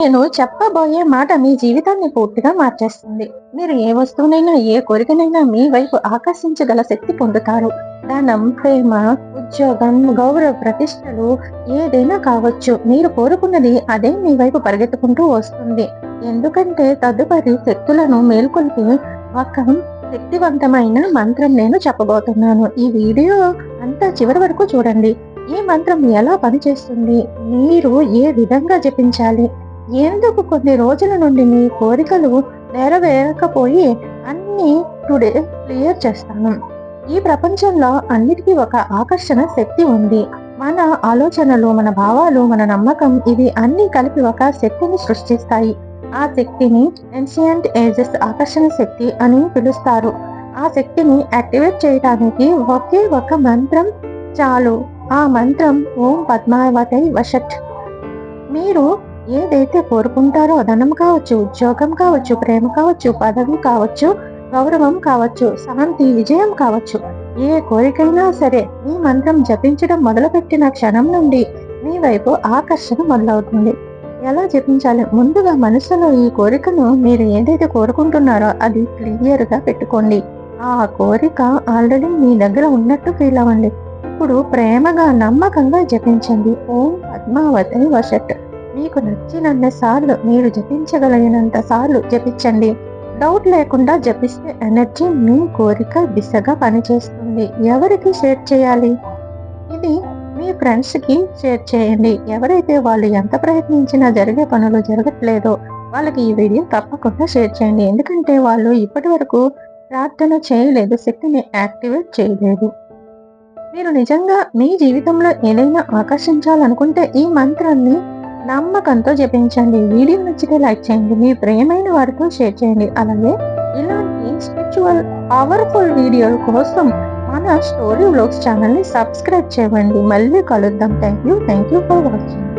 నేను చెప్పబోయే మాట మీ జీవితాన్ని పూర్తిగా మార్చేస్తుంది. మీరు ఏ వస్తువునైనా ఏ కోరికనైనా మీ వైపు ఆకర్షించగల శక్తి పొందుతారు. ధనం ప్రేమ ఉద్యోగం గౌరవ ప్రతిష్టలు ఏదైనా కావచ్చు. మీరు కోరుకున్నది అదే మీ వైపు పరిగెత్తుకుంటూ వస్తుంది. ఎందుకంటే తదుపరి శక్తులను మేల్కొల్పి ఒక శక్తివంతమైన మంత్రం నేను చెప్పబోతున్నాను. ఈ వీడియో అంతా చివరి వరకు చూడండి. ఈ మంత్రం ఎలా పనిచేస్తుంది? మీరు ఏ విధంగా జపించాలి? ఎందుకు కొన్ని రోజుల నుండి మీ కోరికలు నెరవేరకపోయి అన్ని టుడే క్లియర్ చేస్తాను. ఈ ప్రపంచంలో అన్నిటికీ ఒక ఆకర్షణ శక్తి ఉంది. మన ఆలోచనలు మన భావాలు మన నమ్మకం ఇవి అన్ని కలిపి ఒక శక్తిని సృష్టిస్తాయి. ఆ శక్తిని ఎన్షియంట్ ఏజెస్ ఆకర్షణ శక్తి అని పిలుస్తారు. ఆ శక్తిని యాక్టివేట్ చేయడానికి ఒకే ఒక మంత్రం చాలు. ఆ మంత్రం ఓం పద్మావతై వశట్ మీరు ఏదైతే కోరుకుంటారో ధనం కావచ్చు ఉద్యోగం కావచ్చు ప్రేమ కావచ్చు పదవి కావచ్చు గౌరవం కావచ్చు శాంతి విజయం కావచ్చు ఏ కోరికైనా సరే మీ మంత్రం జపించడం మొదలుపెట్టిన క్షణం నుండి మీ వైపు ఆకర్షణ మొదలవుతుంది. ఎలా జపించాలి? ముందుగా మనసులో ఈ కోరికను మీరు ఏదైతే కోరుకుంటున్నారో అది క్లియర్గా పెట్టుకోండి. ఆ కోరిక ఆల్రెడీ మీ దగ్గర ఉన్నట్టు ఫీల్ అవ్వండి. ఇప్పుడు ప్రేమగా నమ్మకంగా జపించండి. ఓం పద్మావతి వశట్ మీకు నచ్చినన్న సార్లు మీరు జపించగలిగినంత సార్లు జపించండి. డౌట్ లేకుండా జపిస్తే ఎనర్జీ మీ కోరిక దిశగా పనిచేస్తుంది. ఎవరికి షేర్ చేయాలి? ఇది మీ ఫ్రెండ్స్కి షేర్ చేయండి. ఎవరైతే వాళ్ళు ఎంత ప్రయత్నించినా జరిగే పనులు జరగట్లేదో వాళ్ళకి ఈ వీడియో తప్పకుండా షేర్ చేయండి. ఎందుకంటే వాళ్ళు ఇప్పటి వరకు ప్రార్థన చేయలేదు శక్తిని యాక్టివేట్ చేయలేదు. మీరు నిజంగా మీ జీవితంలో ఏదైనా ఆకర్షించాలనుకుంటే ఈ మంత్రాన్ని నమ్మకంతో జపించండి. వీడియో నచ్చితే లైక్ చేయండి. మీ ప్రియమైన వారితో షేర్ చేయండి. అలాగే ఇలాంటి స్పిరిచువల్ పవర్ఫుల్ వీడియోల కోసం మన స్టోరీ బ్లాగ్స్ ఛానల్ని సబ్స్క్రైబ్ చేయండి. మళ్ళీ కలుద్దాం. Thank you thank you for watching.